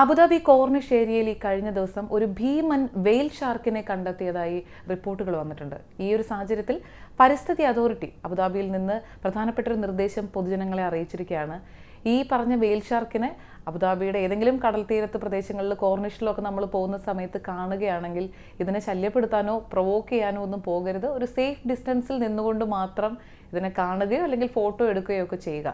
Abu Dhabi Corniche ഏരിയയിൽ ഈ കഴിഞ്ഞ ദിവസം ഒരു ഭീമൻ വെയിൽ ഷാർക്കിനെ കണ്ടെത്തിയതായി റിപ്പോർട്ടുകൾ വന്നിട്ടുണ്ട്. ഈ ഒരു സാഹചര്യത്തിൽ പരിസ്ഥിതി അതോറിറ്റി അബുദാബിയിൽ നിന്ന് പ്രധാനപ്പെട്ട ഒരു നിർദ്ദേശം പൊതുജനങ്ങളെ അറിയിച്ചിരിക്കുകയാണ്. ഈ പറഞ്ഞ വെയിൽ ഷാർക്കിനെ അബുദാബിയുടെ ഏതെങ്കിലും കടൽ തീരത്ത് പ്രദേശങ്ങളിൽ കോർണിഷിലൊക്കെ നമ്മൾ പോകുന്ന സമയത്ത് കാണുകയാണെങ്കിൽ ഇതിനെ ശല്യപ്പെടുത്താനോ പ്രൊവോക്ക് ചെയ്യാനോ ഒന്നും പോകരുത്. ഒരു സേഫ് ഡിസ്റ്റൻസിൽ നിന്നുകൊണ്ട് മാത്രം ഇതിനെ കാണുകയോ അല്ലെങ്കിൽ ഫോട്ടോ എടുക്കുകയോ ഒക്കെ ചെയ്യുക.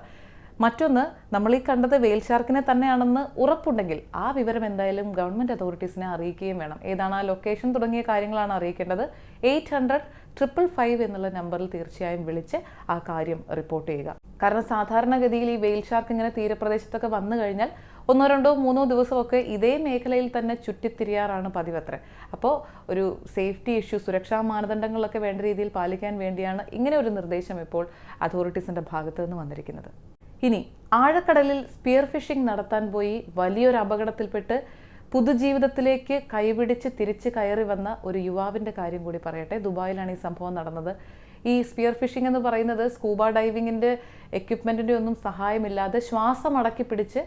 മറ്റൊന്ന് നമ്മൾ ഈ കണ്ടത് വെയിൽ ഷാർക്കിനെ തന്നെയാണെന്ന് ഉറപ്പുണ്ടെങ്കിൽ ആ വിവരം എന്തായാലും ഗവൺമെന്റ് അതോറിറ്റീസിനെ അറിയിക്കുകയും വേണം. ഏതാണ് ആ ലൊക്കേഷൻ തുടങ്ങിയ കാര്യങ്ങളാണ് അറിയിക്കേണ്ടത്. എയ്റ്റ് ഹൺഡ്രഡ് ട്രിപ്പിൾ ഫൈവ് എന്നുള്ള നമ്പറിൽ തീർച്ചയായും വിളിച്ച് ആ കാര്യം റിപ്പോർട്ട് ചെയ്യുക. കാരണം സാധാരണഗതിയിൽ ഈ വെയിൽ ഷാർക്ക് ഇങ്ങനെ തീരപ്രദേശത്തൊക്കെ വന്നു കഴിഞ്ഞാൽ ഒന്നോ രണ്ടോ മൂന്നോ ദിവസമൊക്കെ ഇതേ മേഖലയിൽ തന്നെ ചുറ്റിത്തിരിയാറാണ് പതിവത്ര. അപ്പോൾ ഒരു സേഫ്റ്റി ഇഷ്യൂ സുരക്ഷാ മാനദണ്ഡങ്ങളൊക്കെ വേണ്ട രീതിയിൽ പാലിക്കാൻ വേണ്ടിയാണ് ഇങ്ങനെ ഒരു നിർദ്ദേശം ഇപ്പോൾ അതോറിറ്റീസിന്റെ ഭാഗത്തു നിന്ന് വന്നിരിക്കുന്നത്. ഇനി ആഴക്കടലിൽ സ്പിയർ ഫിഷിംഗ് നടത്താൻ പോയി വലിയൊരു അപകടത്തിൽപ്പെട്ട് പുതുജീവിതത്തിലേക്ക് കൈപിടിച്ച് തിരിച്ച് കയറി വന്ന ഒരു യുവാവിന്റെ കാര്യം കൂടി പറയട്ടെ. ദുബായിലാണ് ഈ സംഭവം നടന്നത്. ഈ സ്പിയർ ഫിഷിംഗ് എന്ന് പറയുന്നത് സ്കൂബ ഡൈവിങ്ങിന്റെ എക്യുപ്മെന്റിന്റെ ഒന്നും സഹായമില്ലാതെ ശ്വാസം അടക്കി പിടിച്ച്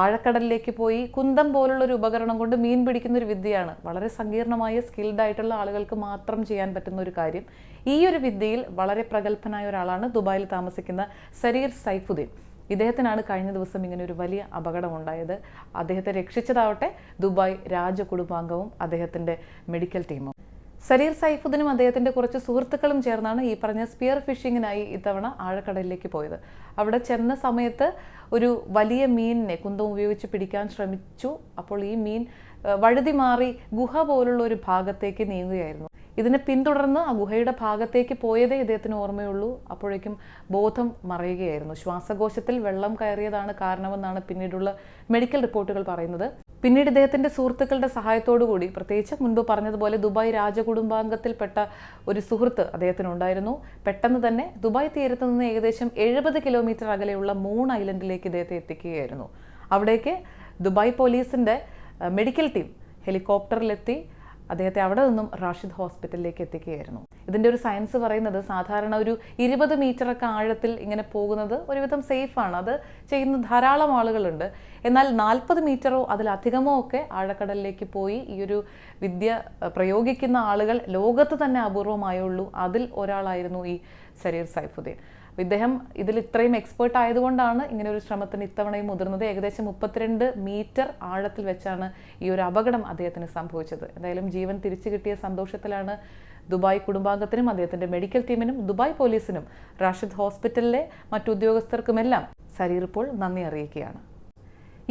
ആഴക്കടലിലേക്ക് പോയി കുന്തം പോലുള്ള ഒരു ഉപകരണം കൊണ്ട് മീൻ പിടിക്കുന്ന ഒരു വിദ്യയാണ്. വളരെ സങ്കീർണമായ സ്കിൽഡ് ആയിട്ടുള്ള ആളുകൾക്ക് മാത്രം ചെയ്യാൻ പറ്റുന്ന ഒരു കാര്യം. ഈ ഒരു വിദ്യയിൽ വളരെ പ്രഗത്ഭനായ ഒരാളാണ് ദുബായിൽ താമസിക്കുന്ന സരീർ സൈഫുദ്ദീൻ. ഇദ്ദേഹത്തിനാണ് കഴിഞ്ഞ ദിവസം ഇങ്ങനെ ഒരു വലിയ അപകടമുണ്ടായത്. അദ്ദേഹത്തെ രക്ഷിച്ചതാവട്ടെ ദുബായ് രാജകുടുംബാംഗവും അദ്ദേഹത്തിന്റെ മെഡിക്കൽ ടീമും. സരീർ സൈഫുദ്ദീനും അദ്ദേഹത്തിന്റെ കുറച്ച് സുഹൃത്തുക്കളും ചേർന്നാണ് ഈ പറഞ്ഞ സ്പിയർ ഫിഷിങ്ങിനായി ഇത്തവണ ആഴക്കടലിലേക്ക് പോയത്. അവിടെ ചെന്ന സമയത്ത് ഒരു വലിയ മീനിനെ കുന്തം ഉപയോഗിച്ച് പിടിക്കാൻ ശ്രമിച്ചു. അപ്പോൾ ഈ മീൻ വഴുതി മാറി ഗുഹ പോലുള്ള ഒരു ഭാഗത്തേക്ക് നീങ്ങുകയായിരുന്നു. ഇതിനെ പിന്തുടർന്ന് ആ ഗുഹയുടെ ഭാഗത്തേക്ക് പോയതേ ഇദ്ദേഹത്തിന് ഓർമ്മയുള്ളൂ. അപ്പോഴേക്കും ബോധം മറയുകയായിരുന്നു. ശ്വാസകോശത്തിൽ വെള്ളം കയറിയതാണ് കാരണമെന്നാണ് പിന്നീടുള്ള മെഡിക്കൽ റിപ്പോർട്ടുകൾ പറയുന്നത്. പിന്നീട് ഇദ്ദേഹത്തിന്റെ സുഹൃത്തുക്കളുടെ കൂടി പ്രത്യേകിച്ച് മുൻപ് പറഞ്ഞതുപോലെ ദുബായ് രാജകുടുംബാംഗത്തിൽപ്പെട്ട ഒരു സുഹൃത്ത് അദ്ദേഹത്തിനുണ്ടായിരുന്നു. പെട്ടെന്ന് തന്നെ ദുബായ് തീരത്ത് നിന്ന് ഏകദേശം എഴുപത് കിലോമീറ്റർ അകലെയുള്ള മൂൺ ഐലൻഡിലേക്ക് ഇദ്ദേഹത്തെ എത്തിക്കുകയായിരുന്നു. അവിടേക്ക് ദുബായ് പോലീസിന്റെ മെഡിക്കൽ ടീം ഹെലികോപ്റ്ററിലെത്തി. അദ്ദേഹത്തെ അവിടെ നിന്നും റാഷിദ് ഹോസ്പിറ്റലിലേക്ക് എത്തിക്കുകയായിരുന്നു. ഇതിന്റെ ഒരു സയൻസ് പറയുന്നത് സാധാരണ ഒരു ഇരുപത് മീറ്ററൊക്കെ ആഴത്തിൽ ഇങ്ങനെ പോകുന്നത് ഒരുവിധം സേഫാണ് അത് ചെയ്യുന്ന ധാരാളം ആളുകളുണ്ട്. എന്നാൽ നാൽപ്പത് മീറ്ററോ അതിലധികമോ ഒക്കെ ആഴക്കടലിലേക്ക് പോയി ഈ ഒരു വിദ്യ പ്രയോഗിക്കുന്ന ആളുകൾ ലോകത്ത് തന്നെ അപൂർവമായുള്ളൂ. അതിൽ ഒരാളായിരുന്നു ഈ സരീർ സൈഫുദ്ദീൻ. ഇദ്ദേഹം ഇതിൽ ഇത്രയും എക്സ്പേർട്ട് ആയതുകൊണ്ടാണ് ഇങ്ങനെ ഒരു ശ്രമത്തിന് ഇത്തവണയും മുതിർന്നത്. ഏകദേശം മുപ്പത്തിരണ്ട് മീറ്റർ ആഴത്തിൽ വെച്ചാണ് ഈ ഒരു അപകടം അദ്ദേഹത്തിന് സംഭവിച്ചത്. എന്തായാലും ജീവൻ തിരിച്ചു കിട്ടിയ സന്തോഷത്തിലാണ് ദുബായ് കുടുംബാംഗത്തിനും അദ്ദേഹത്തിന്റെ മെഡിക്കൽ ടീമിനും ദുബായ് പോലീസിനും റാഷിദ് ഹോസ്പിറ്റലിലെ മറ്റു ഉദ്യോഗസ്ഥർക്കുമെല്ലാം സരീർ ഇപ്പോൾ നന്ദി അറിയിക്കുകയാണ്.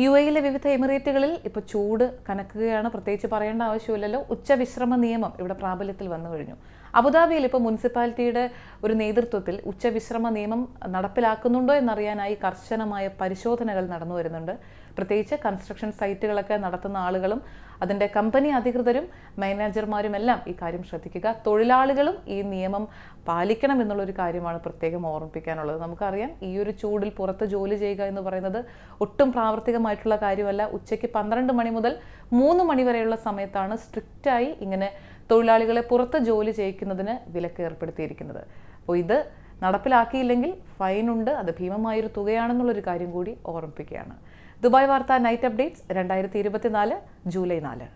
യു എയിലെ വിവിധ എമിറേറ്റുകളിൽ ഇപ്പോൾ ചൂട് കനക്കുകയാണ്. പ്രത്യേകിച്ച് പറയേണ്ട ആവശ്യമില്ലല്ലോ. ഉച്ചവിശ്രമ നിയമം ഇവിടെ പ്രാബല്യത്തിൽ വന്നു കഴിഞ്ഞു. അബുദാബിയിൽ ഇപ്പോൾ മുനിസിപ്പാലിറ്റിയുടെ ഒരു നേതൃത്വത്തിൽ ഉച്ചവിശ്രമ നിയമം നടപ്പിലാക്കുന്നുണ്ടോ എന്നറിയാനായി കർശനമായ പരിശോധനകൾ നടന്നു വരുന്നുണ്ട്. പ്രത്യേകിച്ച് കൺസ്ട്രക്ഷൻ സൈറ്റുകളൊക്കെ നടത്തുന്ന ആളുകളും അതിന്റെ കമ്പനി അധികൃതരും മാനേജർമാരും എല്ലാം ഈ കാര്യം ശ്രദ്ധിക്കുക. തൊഴിലാളികളും ഈ നിയമം പാലിക്കണം എന്നുള്ളൊരു കാര്യമാണ് പ്രത്യേകം ഓർമ്മിപ്പിക്കാനുള്ളത്. നമുക്കറിയാം ഈ ഒരു ചൂടിൽ പുറത്ത് ജോലി ചെയ്യുക എന്ന് പറയുന്നത് ഒട്ടും പ്രാവർത്തികമായിട്ടുള്ള കാര്യമല്ല. ഉച്ചയ്ക്ക് പന്ത്രണ്ട് മണി മുതൽ മൂന്ന് മണി വരെയുള്ള സമയത്താണ് സ്ട്രിക്റ്റായി ഇങ്ങനെ തൊഴിലാളികളെ പുറത്ത് ജോലി ചെയ്യിക്കുന്നതിന് വിലക്ക് ഏർപ്പെടുത്തിയിരിക്കുന്നത്. അപ്പോൾ ഇത് നടപ്പിലാക്കിയില്ലെങ്കിൽ ഫൈനുണ്ട് അത് ഭീമമായൊരു തുകയാണെന്നുള്ളൊരു കാര്യം കൂടി ഓർമ്മിപ്പിക്കുകയാണ്. ദുബായ് വാർത്ത നൈറ്റ് അപ്ഡേറ്റ്സ് രണ്ടായിരത്തി ഇരുപത്തിനാല് ജൂലൈ നാല്.